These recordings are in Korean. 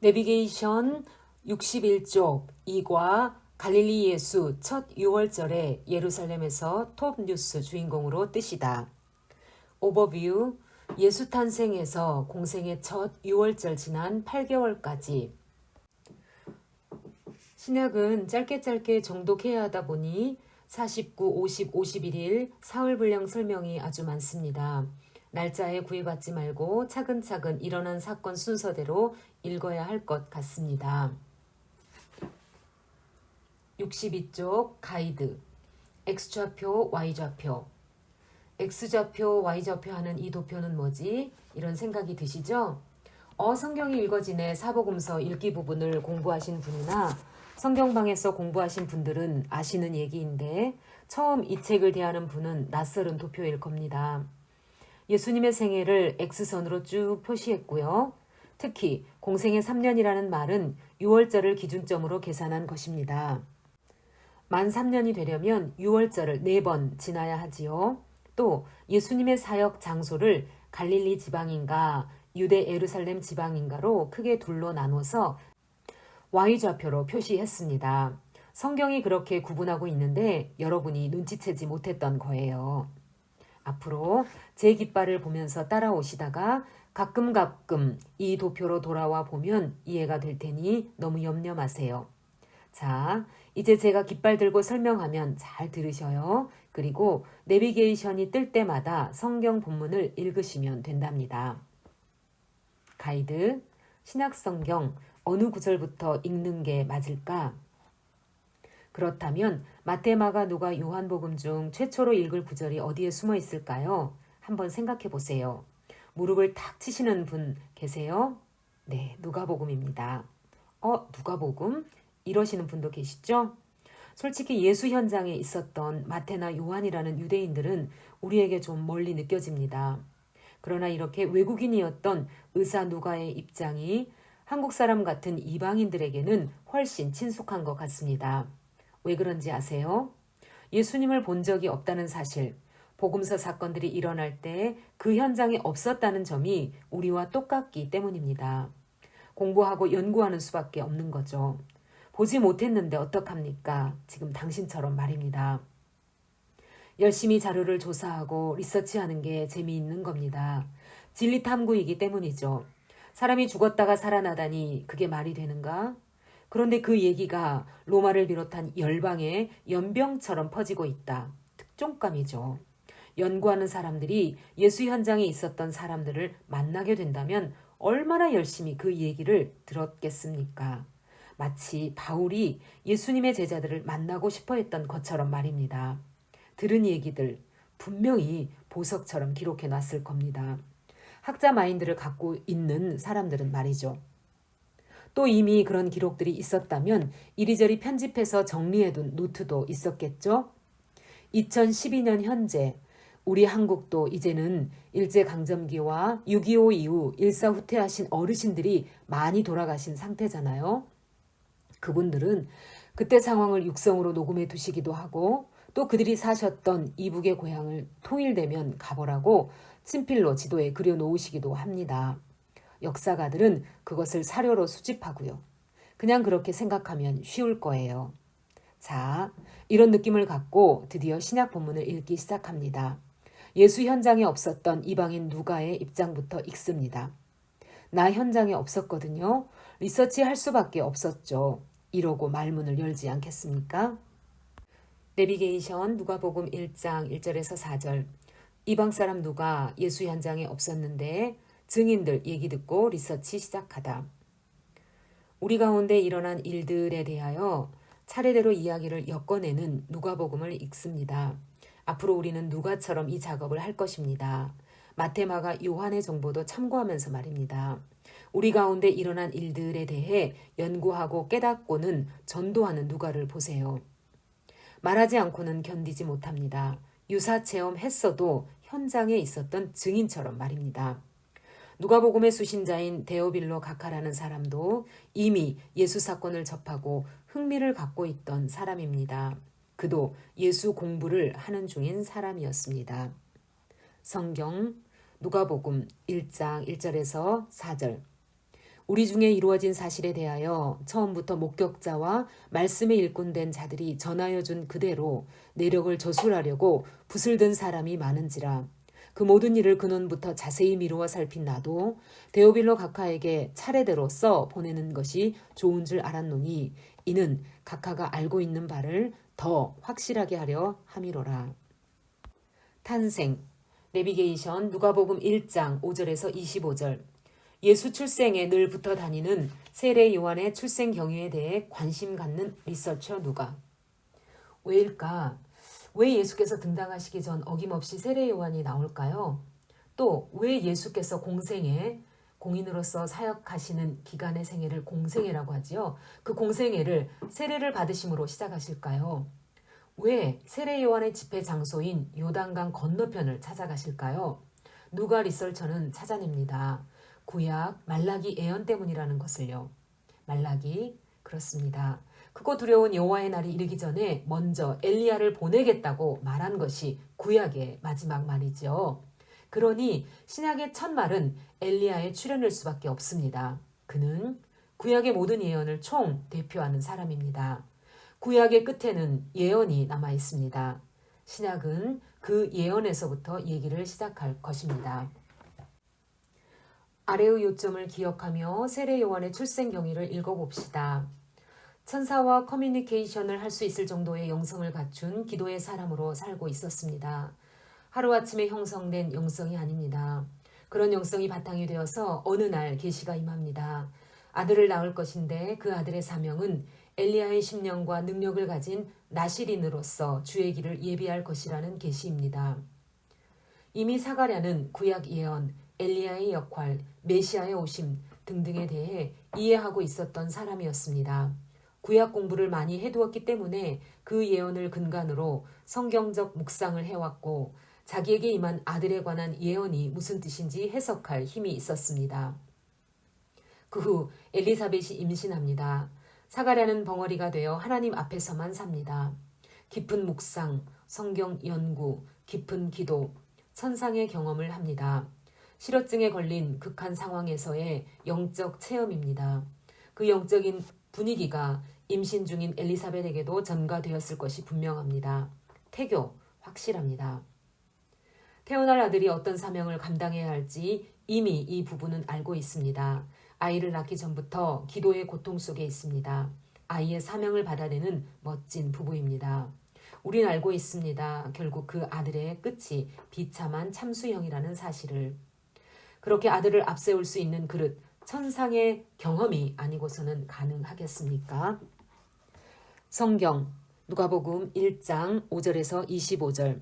내비게이션 61쪽 2과 갈릴리 예수 첫 6월절에 예루살렘에서 톱 뉴스 주인공으로 뜨시다. 오버뷰 예수 탄생에서 공생의 첫 6월절 지난 8개월까지 신약은 짧게 짧게 정독해야 하다 보니 49, 50, 51일 사흘 분량 설명이 아주 많습니다. 날짜에 구애받지 말고 차근차근 일어난 사건 순서대로 읽어야 할 것 같습니다. 62쪽 가이드 X좌표, Y좌표 X좌표, Y좌표 하는 이 도표는 뭐지? 이런 생각이 드시죠? 어, 성경이 읽어지네 사복음서 읽기 부분을 공부하신 분이나 성경방에서 공부하신 분들은 아시는 얘기인데 처음 이 책을 대하는 분은 낯설은 도표일 겁니다. 예수님의 생애를 X선으로 쭉 표시했고요. 특히 공생의 3년이라는 말은 6월절을 기준점으로 계산한 것입니다. 만 3년이 되려면 6월절을 4번 지나야 하지요. 또 예수님의 사역 장소를 갈릴리 지방인가 유대 에루살렘 지방인가로 크게 둘로 나눠서 Y좌표로 표시했습니다. 성경이 그렇게 구분하고 있는데 여러분이 눈치채지 못했던 거예요. 앞으로 제 깃발을 보면서 따라오시다가 가끔 가끔 이 도표로 돌아와 보면 이해가 될 테니 너무 염려 마세요. 자, 이제 제가 깃발 들고 설명하면 잘 들으셔요. 그리고 내비게이션이 뜰 때마다 성경 본문을 읽으시면 된답니다. 가이드, 신약성경 어느 구절부터 읽는 게 맞을까? 그렇다면 마테마가 누가 요한복음 중 최초로 읽을 구절이 어디에 숨어 있을까요? 한번 생각해 보세요. 무릎을 탁 치시는 분 계세요? 네, 누가복음입니다. 어, 누가복음? 이러시는 분도 계시죠? 솔직히 예수 현장에 있었던 마테나 요한이라는 유대인들은 우리에게 좀 멀리 느껴집니다. 그러나 이렇게 외국인이었던 의사 누가의 입장이 한국 사람 같은 이방인들에게는 훨씬 친숙한 것 같습니다. 왜 그런지 아세요? 예수님을 본 적이 없다는 사실, 복음서 사건들이 일어날 때 그 현장에 없었다는 점이 우리와 똑같기 때문입니다. 공부하고 연구하는 수밖에 없는 거죠. 보지 못했는데 어떡합니까? 지금 당신처럼 말입니다. 열심히 자료를 조사하고 리서치하는 게 재미있는 겁니다. 진리 탐구이기 때문이죠. 사람이 죽었다가 살아나다니 그게 말이 되는가? 그런데 그 얘기가 로마를 비롯한 열방에 연병처럼 퍼지고 있다. 특종감이죠. 연구하는 사람들이 예수 현장에 있었던 사람들을 만나게 된다면 얼마나 열심히 그 얘기를 들었겠습니까? 마치 바울이 예수님의 제자들을 만나고 싶어 했던 것처럼 말입니다. 들은 얘기들 분명히 보석처럼 기록해 놨을 겁니다. 학자 마인드를 갖고 있는 사람들은 말이죠. 또 이미 그런 기록들이 있었다면 이리저리 편집해서 정리해둔 노트도 있었겠죠? 2012년 현재 우리 한국도 이제는 일제강점기와 6.25 이후 일사후퇴하신 어르신들이 많이 돌아가신 상태잖아요. 그분들은 그때 상황을 육성으로 녹음해 두시기도 하고 또 그들이 사셨던 이북의 고향을 통일되면 가보라고 친필로 지도에 그려 놓으시기도 합니다. 역사가들은 그것을 사료로 수집하고요. 그냥 그렇게 생각하면 쉬울 거예요. 자, 이런 느낌을 갖고 드디어 신약 본문을 읽기 시작합니다. 예수 현장에 없었던 이방인 누가의 입장부터 읽습니다. 나 현장에 없었거든요. 리서치 할 수밖에 없었죠. 이러고 말문을 열지 않겠습니까? 내비게이션 누가복음 1장 1절에서 4절 이방 사람 누가 예수 현장에 없었는데 증인들 얘기 듣고 리서치 시작하다. 우리 가운데 일어난 일들에 대하여 차례대로 이야기를 엮어내는 누가복음을 읽습니다. 앞으로 우리는 누가처럼 이 작업을 할 것입니다. 마테마가 요한의 정보도 참고하면서 말입니다. 우리 가운데 일어난 일들에 대해 연구하고 깨닫고는 전도하는 누가를 보세요. 말하지 않고는 견디지 못합니다. 유사 체험했어도 현장에 있었던 증인처럼 말입니다. 누가복음의 수신자인 데오빌로 가카라는 사람도 이미 예수 사건을 접하고 흥미를 갖고 있던 사람입니다. 그도 예수 공부를 하는 중인 사람이었습니다. 성경 누가복음 1장 1절에서 4절 우리 중에 이루어진 사실에 대하여 처음부터 목격자와 말씀의 일꾼된 자들이 전하여 준 그대로 내력을 저술하려고 붓을 든 사람이 많은지라 그 모든 일을 근원부터 자세히 미루어 살핀 나도 데오빌로 각하에게 차례대로 써 보내는 것이 좋은 줄 알았노니 이는 각하가 알고 있는 바를 더 확실하게 하려 함이로라. 탄생 내비게이션 누가복음 1장 5절에서 25절 예수 출생에 늘 붙어 다니는 세례 요한의 출생 경위에 대해 관심 갖는 리서처 누가 왜일까? 왜 예수께서 등장하시기 전 어김없이 세례 요한이 나올까요? 또 왜 예수께서 공생에 공인으로서 사역하시는 기간의 생애를 공생애라고 하지요. 그 공생애를 세례를 받으심으로 시작하실까요? 왜 세례 요한의 집회 장소인 요단강 건너편을 찾아가실까요? 누가 리설처는 찾아냅니다. 구약 말라기 예언 때문이라는 것을요. 말라기 그렇습니다. 크고 두려운 여호와의 날이 이르기 전에 먼저 엘리야를 보내겠다고 말한 것이 구약의 마지막 말이죠. 그러니 신약의 첫 말은 엘리야의 출현일 수밖에 없습니다. 그는 구약의 모든 예언을 총 대표하는 사람입니다. 구약의 끝에는 예언이 남아 있습니다. 신약은 그 예언에서부터 얘기를 시작할 것입니다. 아래의 요점을 기억하며 세례 요한의 출생 경위를 읽어봅시다. 천사와 커뮤니케이션을 할 수 있을 정도의 영성을 갖춘 기도의 사람으로 살고 있었습니다. 하루아침에 형성된 영성이 아닙니다. 그런 영성이 바탕이 되어서 어느 날 계시가 임합니다. 아들을 낳을 것인데 그 아들의 사명은 엘리야의 심령과 능력을 가진 나시린으로서 주의 길을 예비할 것이라는 계시입니다. 이미 사가랴는 구약 예언, 엘리야의 역할, 메시아의 오심 등등에 대해 이해하고 있었던 사람이었습니다. 구약 공부를 많이 해두었기 때문에 그 예언을 근간으로 성경적 묵상을 해왔고 자기에게 임한 아들에 관한 예언이 무슨 뜻인지 해석할 힘이 있었습니다. 그 후 엘리사벳이 임신합니다. 사가랴는 벙어리가 되어 하나님 앞에서만 삽니다. 깊은 묵상, 성경 연구, 깊은 기도, 천상의 경험을 합니다. 실어증에 걸린 극한 상황에서의 영적 체험입니다. 그 영적인 분위기가 임신 중인 엘리사벳에게도 전가되었을 것이 분명합니다. 태교, 확실합니다. 태어날 아들이 어떤 사명을 감당해야 할지 이미 이 부부는 알고 있습니다. 아이를 낳기 전부터 기도의 고통 속에 있습니다. 아이의 사명을 받아내는 멋진 부부입니다. 우린 알고 있습니다. 결국 그 아들의 끝이 비참한 참수형이라는 사실을. 그렇게 아들을 앞세울 수 있는 그릇, 천상의 경험이 아니고서는 가능하겠습니까? 성경 누가복음 1장 5절에서 25절.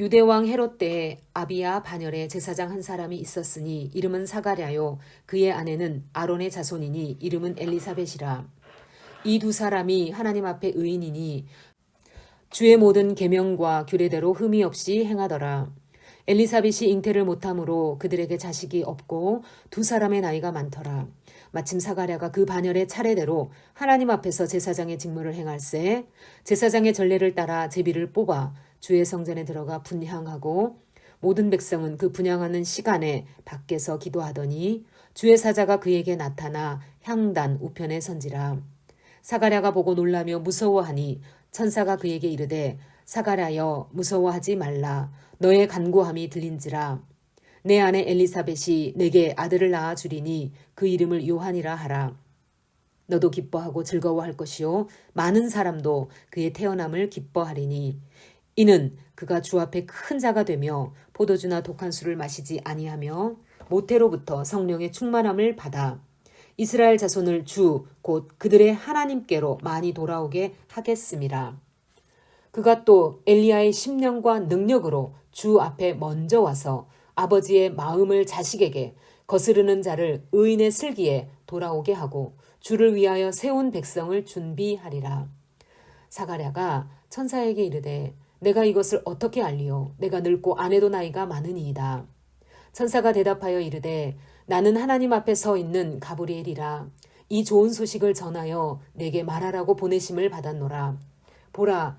유대왕 헤롯 때에 아비야 반열에 제사장 한 사람이 있었으니 이름은 사가랴요. 그의 아내는 아론의 자손이니 이름은 엘리사벳이라. 이 두 사람이 하나님 앞에 의인이니 주의 모든 계명과 규례대로 흠이 없이 행하더라. 엘리사벳이 잉태를 못함으로 그들에게 자식이 없고 두 사람의 나이가 많더라 마침 사가랴가 그 반열의 차례대로 하나님 앞에서 제사장의 직무를 행할세 제사장의 전례를 따라 제비를 뽑아 주의 성전에 들어가 분향하고 모든 백성은 그 분향하는 시간에 밖에서 기도하더니 주의 사자가 그에게 나타나 향단 우편에 선지라. 사가랴가 보고 놀라며 무서워하니 천사가 그에게 이르되 사가랴여 무서워하지 말라. 너의 간구함이 들린지라 내 아내 엘리사벳이 내게 아들을 낳아 주리니 그 이름을 요한이라 하라. 너도 기뻐하고 즐거워할 것이요 많은 사람도 그의 태어남을 기뻐하리니 이는 그가 주 앞에 큰 자가 되며 포도주나 독한 술을 마시지 아니하며 모태로부터 성령의 충만함을 받아 이스라엘 자손을 주 곧 그들의 하나님께로 많이 돌아오게 하겠습니다. 그가 또 엘리야의 심령과 능력으로 주 앞에 먼저 와서 아버지의 마음을 자식에게 거스르는 자를 의인의 슬기에 돌아오게 하고 주를 위하여 세운 백성을 준비하리라. 사가랴가 천사에게 이르되 내가 이것을 어떻게 알리오? 내가 늙고 아내도 나이가 많으니이다. 천사가 대답하여 이르되 나는 하나님 앞에 서 있는 가브리엘이라. 이 좋은 소식을 전하여 내게 말하라고 보내심을 받았노라. 보라,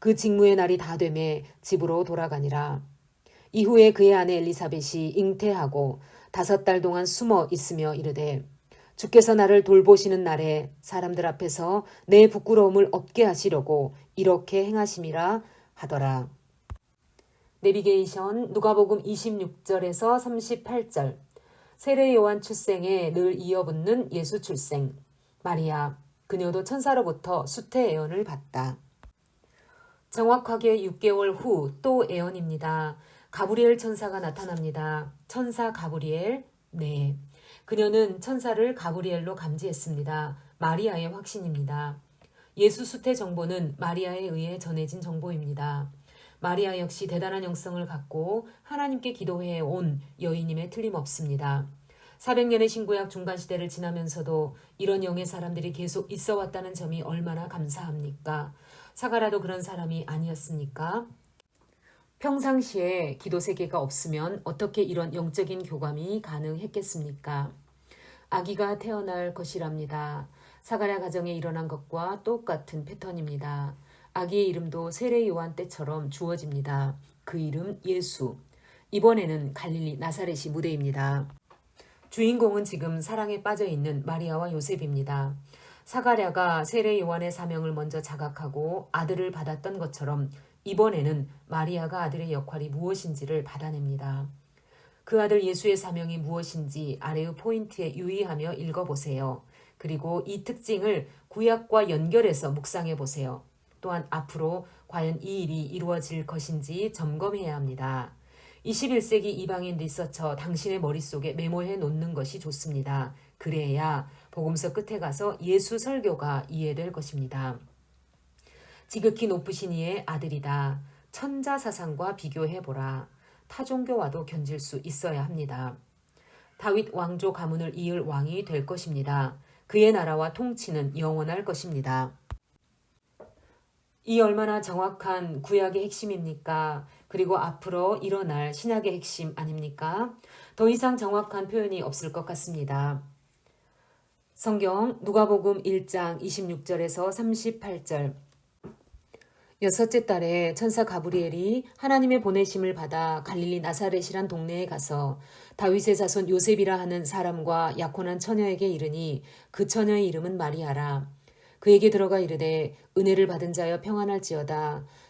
그 직무의 날이 다 되매 집으로 돌아가니라. 이후에 그의 아내 엘리사벳이 잉태하고 다섯 달 동안 숨어 있으며 이르되 주께서 나를 돌보시는 날에 사람들 앞에서 내 부끄러움을 없게 하시려고 이렇게 행하심이라 하더라. 내비게이션 누가복음 26절에서 38절 세례 요한 출생에 늘 이어붙는 예수 출생 마리아 그녀도 천사로부터 수태 예언을 받다. 정확하게 6개월 후 또 예언입니다. 가브리엘 천사가 나타납니다. 천사 가브리엘 네. 그녀는 천사를 가브리엘로 감지했습니다. 마리아의 확신입니다. 예수 수태 정보는 마리아에 의해 전해진 정보입니다. 마리아 역시 대단한 영성을 갖고 하나님께 기도해 온 여인임에 틀림없습니다. 400년의 신구약 중간 시대를 지나면서도 이런 영의 사람들이 계속 있어 왔다는 점이 얼마나 감사합니까? 사가라도 그런 사람이 아니었습니까? 평상시에 기도 세계가 없으면 어떻게 이런 영적인 교감이 가능했겠습니까? 아기가 태어날 것이랍니다. 사가랴 가정에 일어난 것과 똑같은 패턴입니다. 아기의 이름도 세례 요한 때처럼 주어집니다. 그 이름 예수. 이번에는 갈릴리 나사렛이 무대입니다. 주인공은 지금 사랑에 빠져 있는 마리아와 요셉입니다. 사가랴가 세례 요한의 사명을 먼저 자각하고 아들을 받았던 것처럼 이번에는 마리아가 아들의 역할이 무엇인지를 받아냅니다. 그 아들 예수의 사명이 무엇인지 아래의 포인트에 유의하며 읽어보세요. 그리고 이 특징을 구약과 연결해서 묵상해 보세요. 또한 앞으로 과연 이 일이 이루어질 것인지 점검해야 합니다. 21세기 이방인 리서처 당신의 머릿속에 메모해 놓는 것이 좋습니다. 그래야 복음서 끝에 가서 예수 설교가 이해될 것입니다. 지극히 높으신 이의 아들이다. 천자 사상과 비교해 보라. 타종교와도 견질 수 있어야 합니다. 다윗 왕조 가문을 이을 왕이 될 것입니다. 그의 나라와 통치는 영원할 것입니다. 이 얼마나 정확한 구약의 핵심입니까? 그리고 앞으로 일어날 신약의 핵심 아닙니까? 더 이상 정확한 표현이 없을 것 같습니다. 성경 누가복음 1장 26절에서 38절 여섯째 달에 천사 가브리엘이 하나님의 보내심을 받아 갈릴리 나사렛이란 동네에 가서 다윗의 자손 요셉이라 하는 사람과 약혼한 처녀에게 이르니 그 처녀의 이름은 마리아라. 그에게 들어가 이르되 은혜를 받은 자여 평안할지어다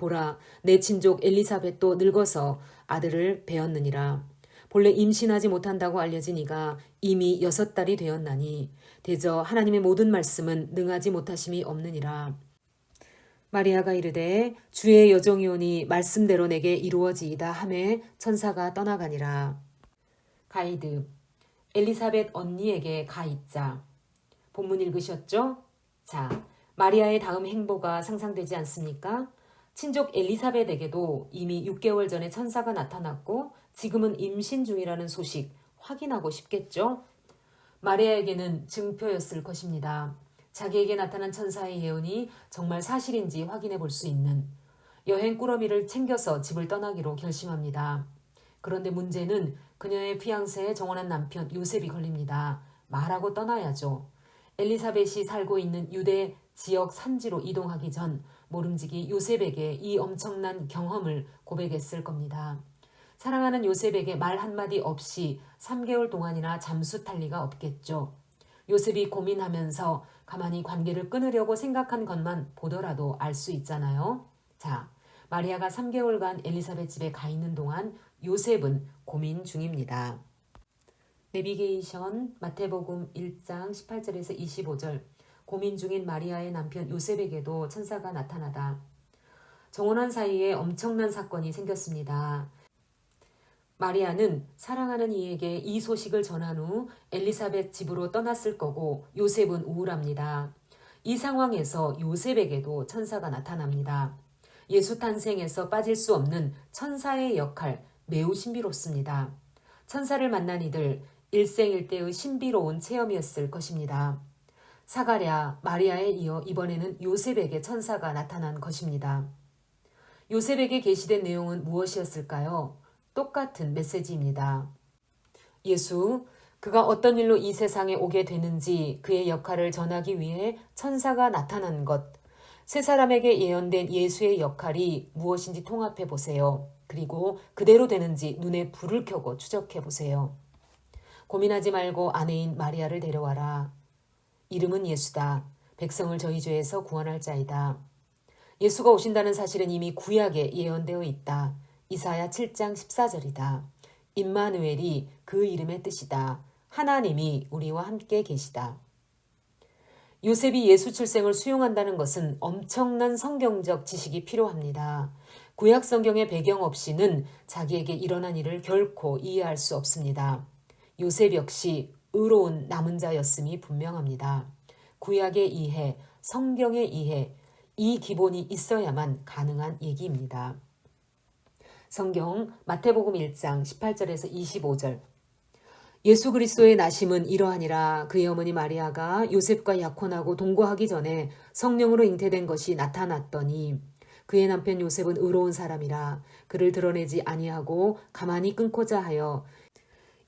보라 내 친족 엘리사벳도 늙어서 아들을 배었느니라 본래 임신하지 못한다고 알려진 이가 이미 여섯 달이 되었나니 대저 하나님의 모든 말씀은 능하지 못하심이 없느니라 마리아가 이르되 주의 여종이오니 말씀대로 내게 이루어지이다 하매 천사가 떠나가니라. 가이드 엘리사벳 언니에게 가있자. 본문 읽으셨죠? 자, 마리아의 다음 행보가 상상되지 않습니까? 친족 엘리사벳에게도 이미 6개월 전에 천사가 나타났고 지금은 임신 중이라는 소식 확인하고 싶겠죠? 마리아에게는 증표였을 것입니다. 자기에게 나타난 천사의 예언이 정말 사실인지 확인해 볼 수 있는 여행 꾸러미를 챙겨서 집을 떠나기로 결심합니다. 그런데 문제는 그녀의 피앙세의 정원한 남편 요셉이 걸립니다. 말하고 떠나야죠. 엘리사벳이 살고 있는 유대 지역 산지로 이동하기 전 모름지기 요셉에게 이 엄청난 경험을 고백했을 겁니다. 사랑하는 요셉에게 말 한마디 없이 3개월 동안이나 잠수 탈 리가 없겠죠. 요셉이 고민하면서 가만히 관계를 끊으려고 생각한 것만 보더라도 알 수 있잖아요. 자, 마리아가 3개월간 엘리사벳 집에 가 있는 동안 요셉은 고민 중입니다. 내비게이션 마태복음 1장 18절에서 25절 고민 중인 마리아의 남편 요셉에게도 천사가 나타나다. 정혼한 사이에 엄청난 사건이 생겼습니다. 마리아는 사랑하는 이에게 이 소식을 전한 후 엘리사벳 집으로 떠났을 거고 요셉은 우울합니다. 이 상황에서 요셉에게도 천사가 나타납니다. 예수 탄생에서 빠질 수 없는 천사의 역할 매우 신비롭습니다. 천사를 만난 이들 일생일대의 신비로운 체험이었을 것입니다. 사가랴, 마리아에 이어 이번에는 요셉에게 천사가 나타난 것입니다. 요셉에게 게시된 내용은 무엇이었을까요? 똑같은 메시지입니다. 예수, 그가 어떤 일로 이 세상에 오게 되는지 그의 역할을 전하기 위해 천사가 나타난 것, 세 사람에게 예언된 예수의 역할이 무엇인지 통합해 보세요. 그리고 그대로 되는지 눈에 불을 켜고 추적해 보세요. 고민하지 말고 아내인 마리아를 데려와라. 이름은 예수다. 백성을 저희 죄에서 구원할 자이다. 예수가 오신다는 사실은 이미 구약에 예언되어 있다. 이사야 7장 14절이다. 임마누엘이 그 이름의 뜻이다. 하나님이 우리와 함께 계시다. 요셉이 예수 출생을 수용한다는 것은 엄청난 성경적 지식이 필요합니다. 구약 성경의 배경 없이는 자기에게 일어난 일을 결코 이해할 수 없습니다. 요셉 역시 의로운 남은 자였음이 분명합니다. 구약의 이해, 성경의 이해, 이 기본이 있어야만 가능한 얘기입니다. 성경 마태복음 1장 18절에서 25절 예수 그리스도의 나심은 이러하니라 그의 어머니 마리아가 요셉과 약혼하고 동거하기 전에 성령으로 잉태된 것이 나타났더니 그의 남편 요셉은 의로운 사람이라 그를 드러내지 아니하고 가만히 끊고자 하여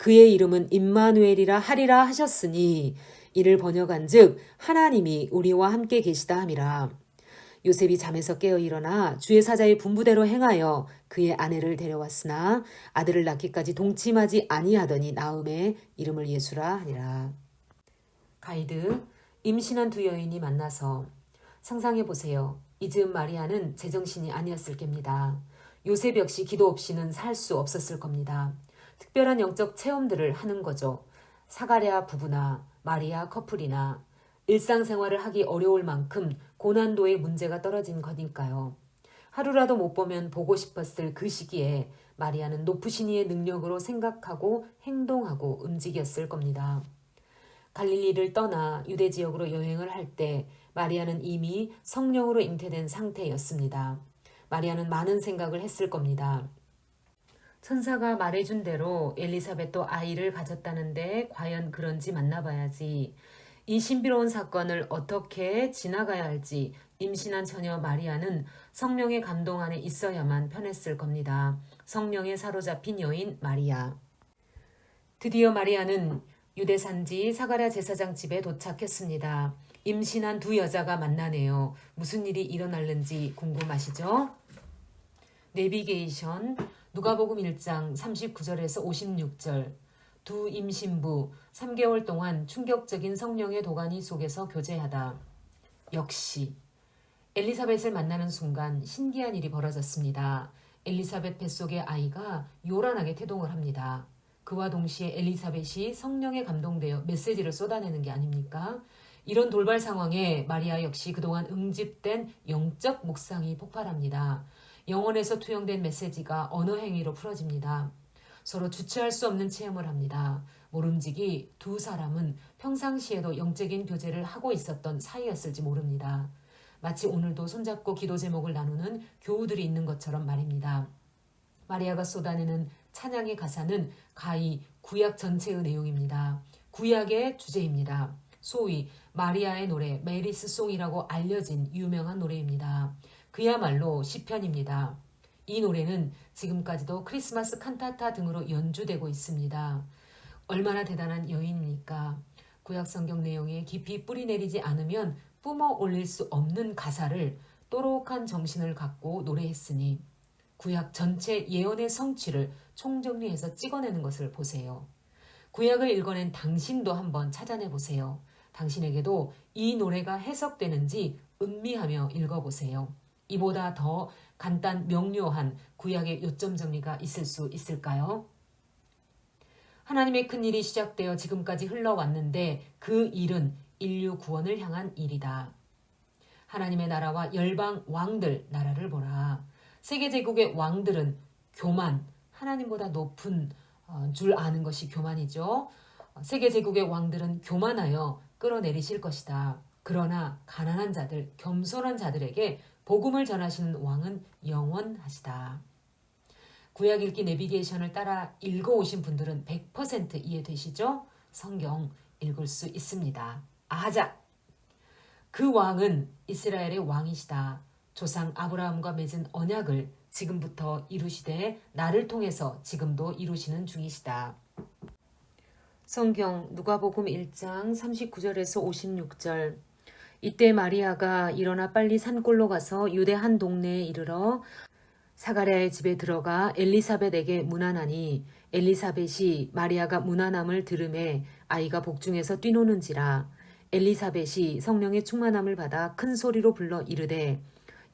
그의 이름은 임마누엘이라 하리라 하셨으니 이를 번역한즉 하나님이 우리와 함께 계시다 함이라 요셉이 잠에서 깨어 일어나 주의 사자의 분부대로 행하여 그의 아내를 데려왔으나 아들을 낳기까지 동침하지 아니하더니 나음에 이름을 예수라 하니라. 가이드 임신한 두 여인이 만나서 상상해 보세요. 이즈음 마리아는 제정신이 아니었을 겁니다. 요셉 역시 기도 없이는 살 수 없었을 겁니다. 특별한 영적 체험들을 하는 거죠. 사가랴 부부나 마리아 커플이나 일상생활을 하기 어려울 만큼 고난도의 문제가 떨어진 거니까요. 하루라도 못 보면 보고 싶었을 그 시기에 마리아는 높으신 이의 능력으로 생각하고 행동하고 움직였을 겁니다. 갈릴리를 떠나 유대 지역으로 여행을 할 때 마리아는 이미 성령으로 잉태된 상태였습니다. 마리아는 많은 생각을 했을 겁니다. 천사가 말해준 대로 엘리사벳도 아이를 가졌다는데 과연 그런지 만나봐야지. 이 신비로운 사건을 어떻게 지나가야 할지 임신한 처녀 마리아는 성령의 감동 안에 있어야만 편했을 겁니다. 성령에 사로잡힌 여인 마리아. 드디어 마리아는 유대 산지 사가랴 제사장 집에 도착했습니다. 임신한 두 여자가 만나네요. 무슨 일이 일어날는지 궁금하시죠? 내비게이션 누가복음 1장 39절에서 56절 두 임신부 3개월 동안 충격적인 성령의 도가니 속에서 교제하다. 역시 엘리사벳을 만나는 순간 신기한 일이 벌어졌습니다. 엘리사벳 뱃속의 아이가 요란하게 태동을 합니다. 그와 동시에 엘리사벳이 성령에 감동되어 메시지를 쏟아내는 게 아닙니까? 이런 돌발 상황에 마리아 역시 그동안 응집된 영적 묵상이 폭발합니다. 영혼에서 투영된 메시지가 언어 행위로 풀어집니다. 서로 주체할 수 없는 체험을 합니다. 모름지기 두 사람은 평상시에도 영적인 교제를 하고 있었던 사이였을지 모릅니다. 마치 오늘도 손잡고 기도 제목을 나누는 교우들이 있는 것처럼 말입니다. 마리아가 쏟아내는 찬양의 가사는 가히 구약 전체의 내용입니다. 구약의 주제입니다. 소위 마리아의 노래 메리스 송이라고 알려진 유명한 노래입니다. 그야말로 시편입니다. 이 노래는 지금까지도 크리스마스 칸타타 등으로 연주되고 있습니다. 얼마나 대단한 여인입니까? 구약 성경 내용에 깊이 뿌리 내리지 않으면 뿜어 올릴 수 없는 가사를 또록한 정신을 갖고 노래했으니 구약 전체 예언의 성취를 총정리해서 찍어내는 것을 보세요. 구약을 읽어낸 당신도 한번 찾아내 보세요. 당신에게도 이 노래가 해석되는지 음미하며 읽어보세요. 이보다 더 간단 명료한 구약의 요점 정리가 있을 수 있을까요? 하나님의 큰 일이 시작되어 지금까지 흘러왔는데 그 일은 인류 구원을 향한 일이다. 하나님의 나라와 열방 왕들 나라를 보라. 세계 제국의 왕들은 교만, 하나님보다 높은 어, 줄 아는 것이 교만이죠. 세계 제국의 왕들은 교만하여 끌어내리실 것이다. 그러나 가난한 자들, 겸손한 자들에게 복음을 전하시는 왕은 영원하시다. 구약 읽기 내비게이션을 따라 읽어오신 분들은 100% 이해되시죠? 성경 읽을 수 있습니다. 아자! 그 왕은 이스라엘의 왕이시다. 조상 아브라함과 맺은 언약을 지금부터 이루시되 나를 통해서 지금도 이루시는 중이시다. 성경 누가복음 1장 39절에서 56절 이때 마리아가 일어나 빨리 산골로 가서 유대 한 동네에 이르러 사가랴의 집에 들어가 엘리사벳에게 문안하니 엘리사벳이 마리아가 문안함을 들음에 아이가 복중에서 뛰노는지라 엘리사벳이 성령의 충만함을 받아 큰 소리로 불러 이르되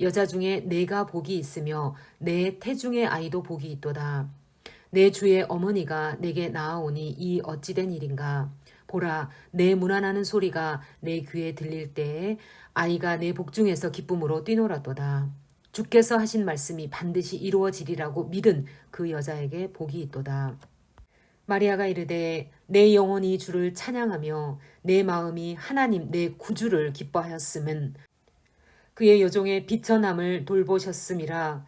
여자 중에 내가 복이 있으며 내 태중의 아이도 복이 있도다. 내 주의 어머니가 내게 나아오니 이 어찌된 일인가. 보라, 내 문안하는 소리가 내 귀에 들릴 때에 아이가 내 복중에서 기쁨으로 뛰놀았도다. 주께서 하신 말씀이 반드시 이루어지리라고 믿은 그 여자에게 복이 있도다. 마리아가 이르되 내 영혼이 주를 찬양하며 내 마음이 하나님 내 구주를 기뻐하였음은 그의 여종의 비천함을 돌보셨음이라.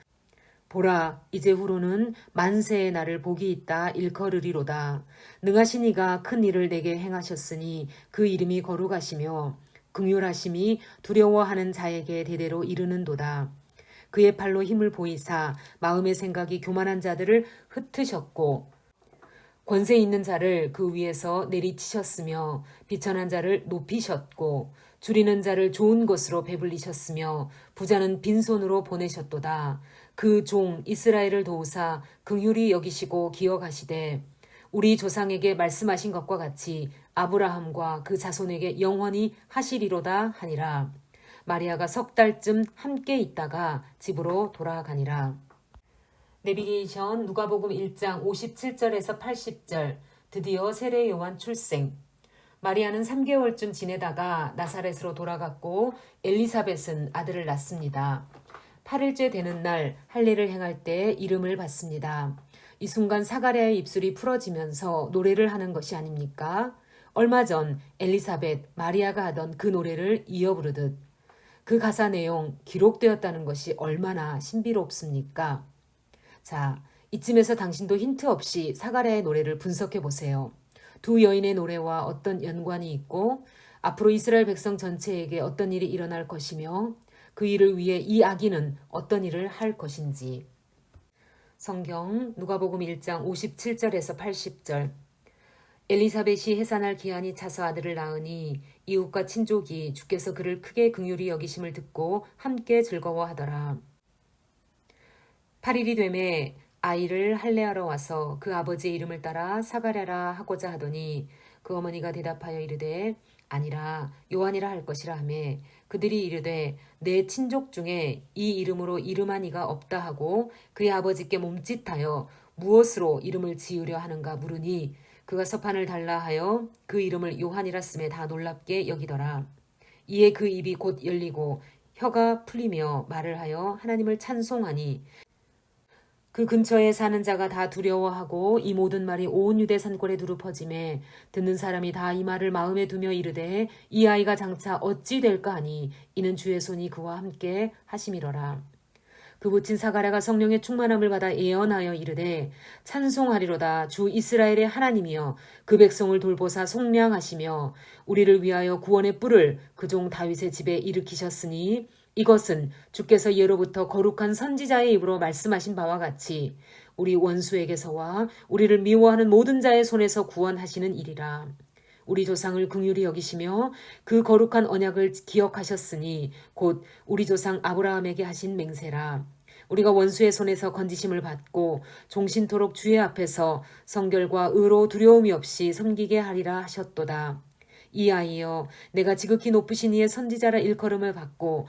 보라, 이제 후로는 만세의 나를 복이 있다 일컬으리로다. 능하신 이가 큰 일을 내게 행하셨으니 그 이름이 거룩하시며 긍휼하심이 두려워하는 자에게 대대로 이르는도다. 그의 팔로 힘을 보이사 마음의 생각이 교만한 자들을 흩으셨고 권세 있는 자를 그 위에서 내리치셨으며 비천한 자를 높이셨고 줄이는 자를 좋은 것으로 배불리셨으며 부자는 빈손으로 보내셨도다. 그 종 이스라엘을 도우사 긍휼히 여기시고 기억하시되 우리 조상에게 말씀하신 것과 같이 아브라함과 그 자손에게 영원히 하시리로다 하니라. 마리아가 석 달쯤 함께 있다가 집으로 돌아가니라. 내비게이션 누가복음 1장 57절에서 80절 드디어 세례 요한 출생 마리아는 3개월쯤 지내다가 나사렛으로 돌아갔고 엘리사벳은 아들을 낳습니다. 8일째 되는 날 할례를 행할 때 이름을 받습니다. 이 순간 사가랴의 입술이 풀어지면서 노래를 하는 것이 아닙니까? 얼마 전 엘리사벳, 마리아가 하던 그 노래를 이어 부르듯 그 가사 내용 기록되었다는 것이 얼마나 신비롭습니까? 자, 이쯤에서 당신도 힌트 없이 사가랴의 노래를 분석해 보세요. 두 여인의 노래와 어떤 연관이 있고 앞으로 이스라엘 백성 전체에게 어떤 일이 일어날 것이며 그 일을 위해 이 아기는 어떤 일을 할 것인지. 성경 누가복음 1장 57절에서 80절 엘리사벳이 해산할 기한이 차서 아들을 낳으니 이웃과 친족이 주께서 그를 크게 긍휼히 여기심을 듣고 함께 즐거워하더라. 8일이 되매 아이를 할례하러 와서 그 아버지의 이름을 따라 사가랴라 하고자 하더니 그 어머니가 대답하여 이르되 아니라 요한이라 할 것이라 하매 그들이 이르되 내 친족 중에 이 이름으로 이름한 이가 없다 하고 그의 아버지께 몸짓하여 무엇으로 이름을 지으려 하는가 물으니 그가 서판을 달라 하여 그 이름을 요한이라 쓰매 다 놀랍게 여기더라. 이에 그 입이 곧 열리고 혀가 풀리며 말을 하여 하나님을 찬송하니 그 근처에 사는 자가 다 두려워하고 이 모든 말이 온 유대 산골에 두루 퍼짐에 듣는 사람이 다 이 말을 마음에 두며 이르되 이 아이가 장차 어찌 될까 하니 이는 주의 손이 그와 함께 하심이로라. 그 붙인 사가랴가 성령의 충만함을 받아 예언하여 이르되 찬송하리로다 주 이스라엘의 하나님이여 그 백성을 돌보사 속량하시며 우리를 위하여 구원의 뿔을 그 종 다윗의 집에 일으키셨으니 이것은 주께서 예로부터 거룩한 선지자의 입으로 말씀하신 바와 같이 우리 원수에게서와 우리를 미워하는 모든 자의 손에서 구원하시는 일이라. 우리 조상을 긍휼히 여기시며 그 거룩한 언약을 기억하셨으니 곧 우리 조상 아브라함에게 하신 맹세라. 우리가 원수의 손에서 건지심을 받고 종신토록 주의 앞에서 성결과 의로 두려움이 없이 섬기게 하리라 하셨도다. 이 아이여 내가 지극히 높으신 이의 선지자라 일컬음을 받고